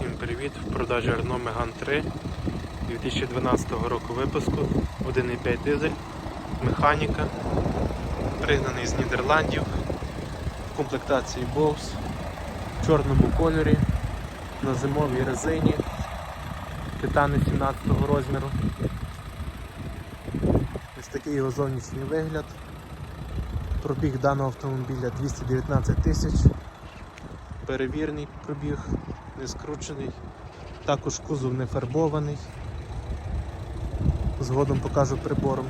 Всім привіт! В продажі Renault Megane 3 2012 року випуску. 1,5 дизель, механіка, пригнаний з Нідерландів, в комплектації Bose, в чорному кольорі, на зимовій резині, титани 17 розміру. Ось такий його зовнішній вигляд. Пробіг даного автомобіля 219 тисяч. Перевірний пробіг, не скручений, також кузов не фарбований. Згодом покажу прибором.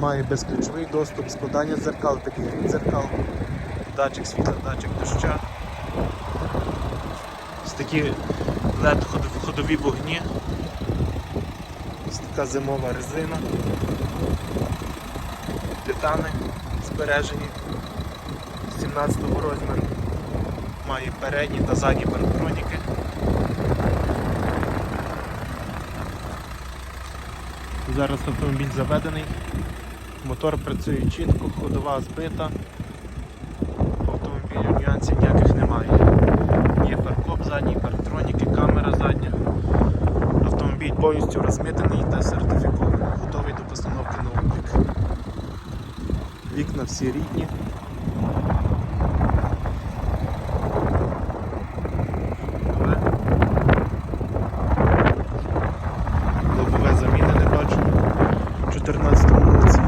Має безключовий доступ, складання дзеркал, підігрів дзеркал, датчик світла, датчик доща. Ось такі led ходові вогні. Ось така зимова резина. Титани збережені. 17 розміру. Має передні та задні парктроніки. Зараз автомобіль заведений, мотор працює чітко, ходова збита. По автомобілю нюансів ніяких немає. Є фаркоп задній, парктроніки, камера задня. Автомобіль повністю розмитений та сертифікований, готовий до постановки на облік. Вікна всі рідні. Лобове заміни не бачу у 14 році.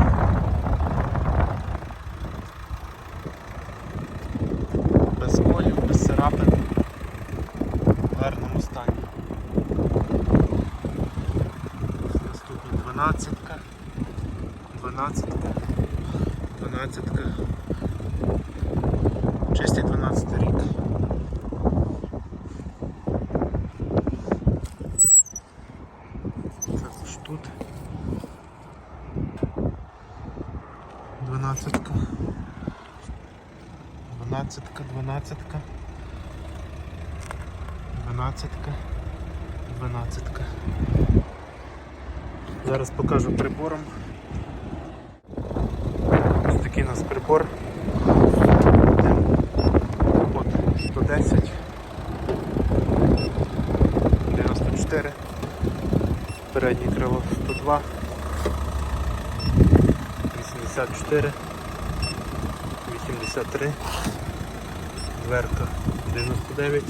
Без колів, без царапин. В гарному стані. Наступна 12, 12, 12. Чистий 12 рік. Це ж тут. Дванадцятка. Дванадцятка, дванадцятка. Дванадцятка. Дванадцятка. Зараз покажу прибором. Такий у нас прибор. От 110. 94. Переднє крило 102, 84, 83, дверка 99,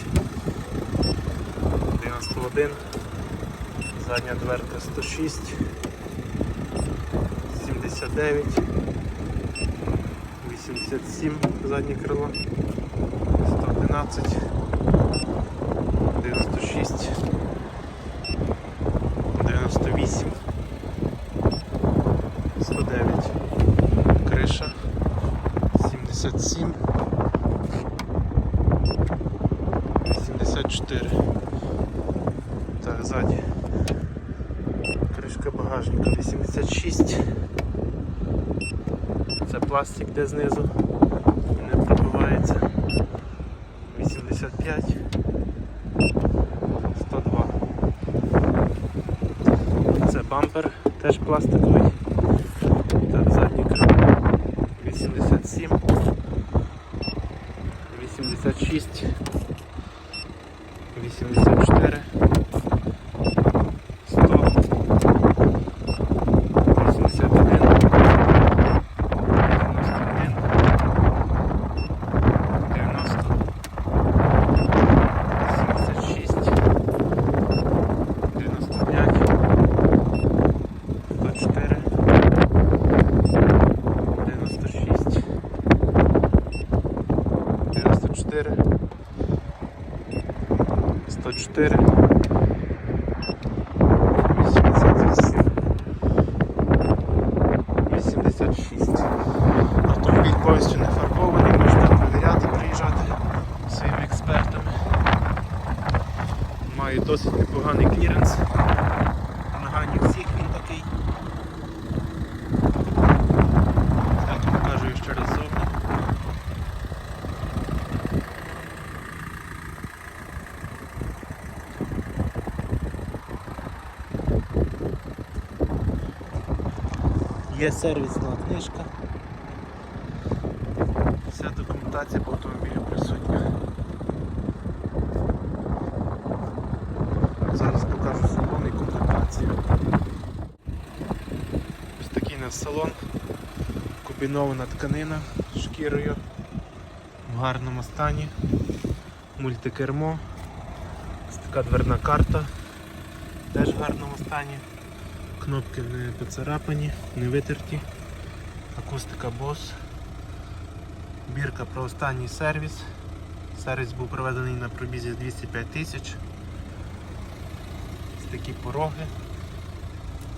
91, задня дверка 106, 79, 87, заднє крило, 111, 96. 98 109 криша. 77 84 так ззаді. Кришка багажника. 86 це пластик де знизу. Не пробивається. 85 102 це бампер, теж пластиковий. Так, заднє крило 87, 86, 84, 100, 81, 91, 90, 76, 95, 104, 96, 94, 104, є сервісна книжка. Вся документація по автомобілю присутня. Зараз покажу салон і комплектацію. Ось такий у нас салон, кубінована тканина шкірою в гарному стані, мультикермо, ось така дверна карта, теж в гарному стані кнопки не поцарапані, не витерті, акустика Bose, бірка про останній сервіс. Сервіс був проведений на пробізі 205 тисяч. Такі пороги.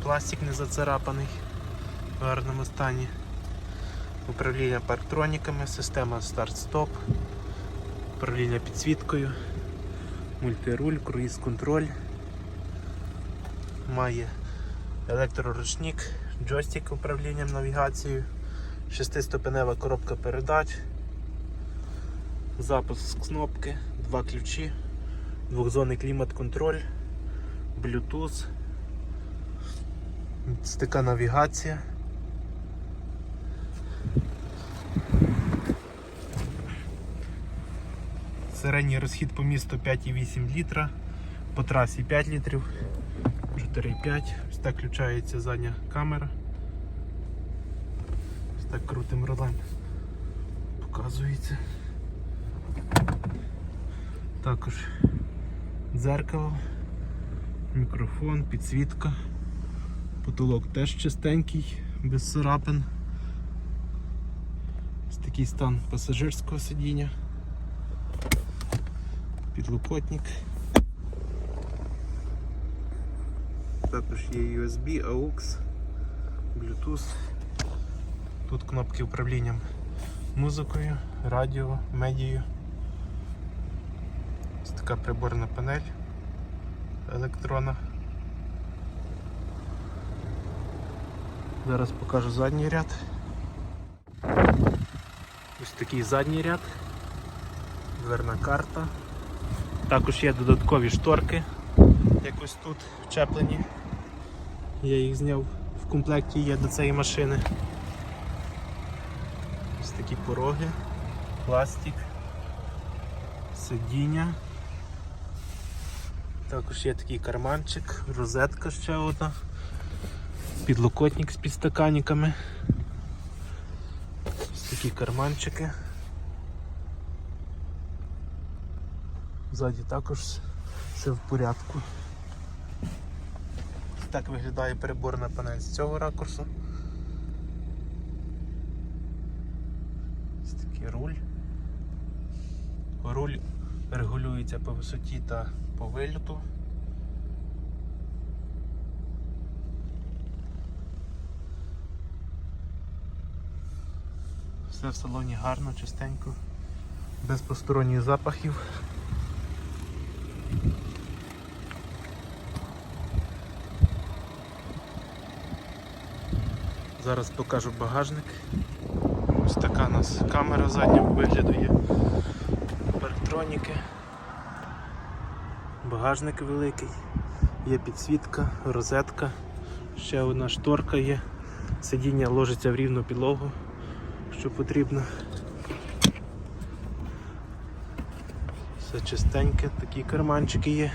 Пластик не зацарапаний в гарному стані. Управління парктроніками, система старт-стоп, управління підсвіткою, мультируль, круїз-контроль. Має електроручник, джойстик управлінням навігацією, шестиступенева коробка передач, запуск з кнопки, два ключі, двохзонний клімат-контроль, Bluetooth. Ось така навігація. Середній розхід по місту 5,8 літра, по трасі 5 літрів, 4,5. Ось так включається задня камера. Ось так крутим ролем показується. Також дзеркало, мікрофон, підсвітка. Потолок теж чистенький, без царапин. Ось такий стан пасажирського сидіння. Підлокотник. Також є USB, AUX, Bluetooth. Тут кнопки управління музикою, радіо, медією. Ось така приборна панель електронна. Зараз покажу задній ряд. Ось такий задній ряд, дверна карта. Також є додаткові шторки, як ось тут вчеплені. Я їх зняв в комплекті є до цієї машини. Ось такі пороги, пластик, сидіння. Також є такий карманчик, розетка ще одна підлокотник з підстаканниками. Ось такі карманчики. Ззаді також все в порядку. Так виглядає переборна панель з цього ракурсу. Ось такий руль. Руль регулюється по висоті та по вильоту. Все в салоні гарно, чистенько, без посторонніх запахів. Зараз покажу багажник. Ось така у нас камера заднього вигляду є. Парктроніки. Багажник великий, є підсвітка, розетка, ще одна шторка є, сидіння ложиться в рівну підлогу, що потрібно. Все чистеньке, такі карманчики є.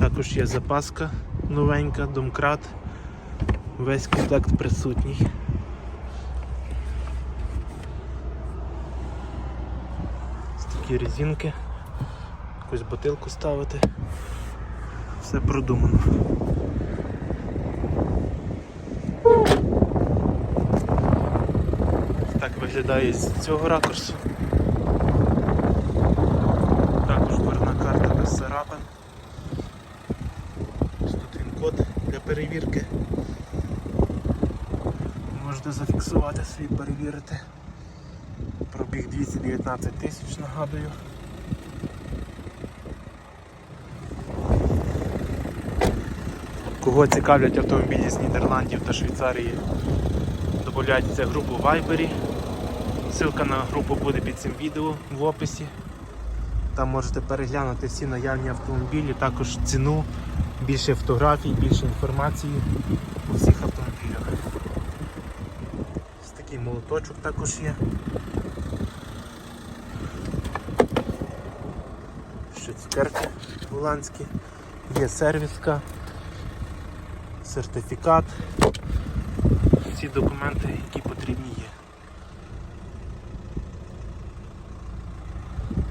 Також є запаска новенька, домкрат, весь комплект присутній. Ось такі резинки, якусь бутилку ставити. Все продумано. Так виглядає з цього ракурсу. Також дверна карта без царапин. Ось Тут він код для перевірки. Можете зафіксувати свій перевірити. Пробіг 219 тисяч, нагадую. Кого цікавлять автомобілі з Нідерландів та Швейцарії, додавайтеся в групу в Viber. Ссылка на групу буде під цим відео в описі. Там можете переглянути всі наявні автомобілі, також ціну, більше фотографій, більше інформації по всіх автомобілях. Такий молоточок також є. Ще цукерки голландські, є сервіска, сертифікат. всі документи, які потрібні є.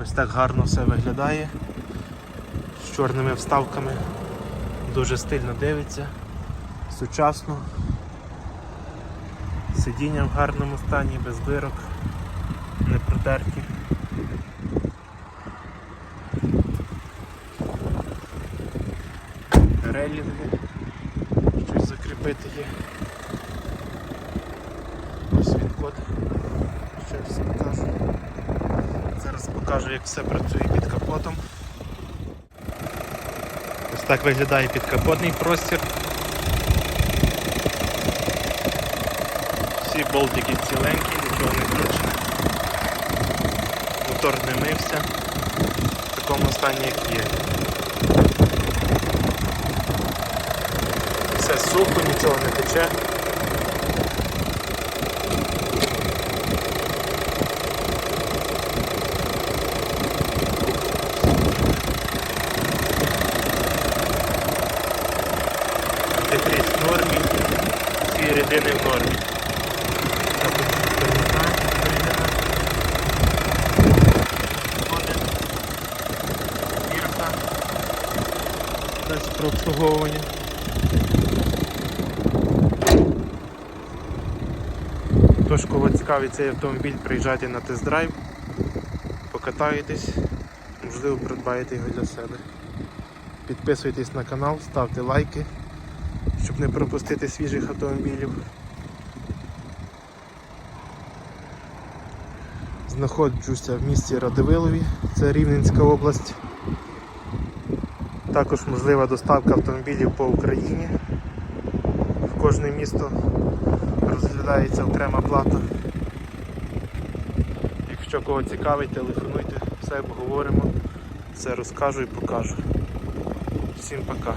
Ось так гарно все виглядає. З чорними вставками. Дуже стильно дивиться, сучасно. Сидіння в гарному стані, без дирок, не протерті. Релінги, щось закріпити є. Ось він код. Зараз покажу, як все працює під капотом. Ось так виглядає підкапотний простір. Всі болтики ціленькі, нічого не кручене. Мотор не мився. В такому стані, як є. Все сухо, нічого не тече. Антифріз в нормі, всі рідини в нормі. Також перемикаємо, рідина. Входить. Бірка. Обслуговування. Тож, кого цікавить цей автомобіль, приїжджайте на тест-драйв, покатаєтесь, можливо, придбаєте його для себе. Підписуйтесь на канал, ставте лайки, щоб не пропустити свіжих автомобілів. Знаходжуся в місті Радивилові, це Рівненська область. Також можлива доставка автомобілів по Україні. В кожне місто розглядається окрема плата. Якщо кого цікавить, телефонуйте, все обговоримо, все розкажу і покажу. Всім пока.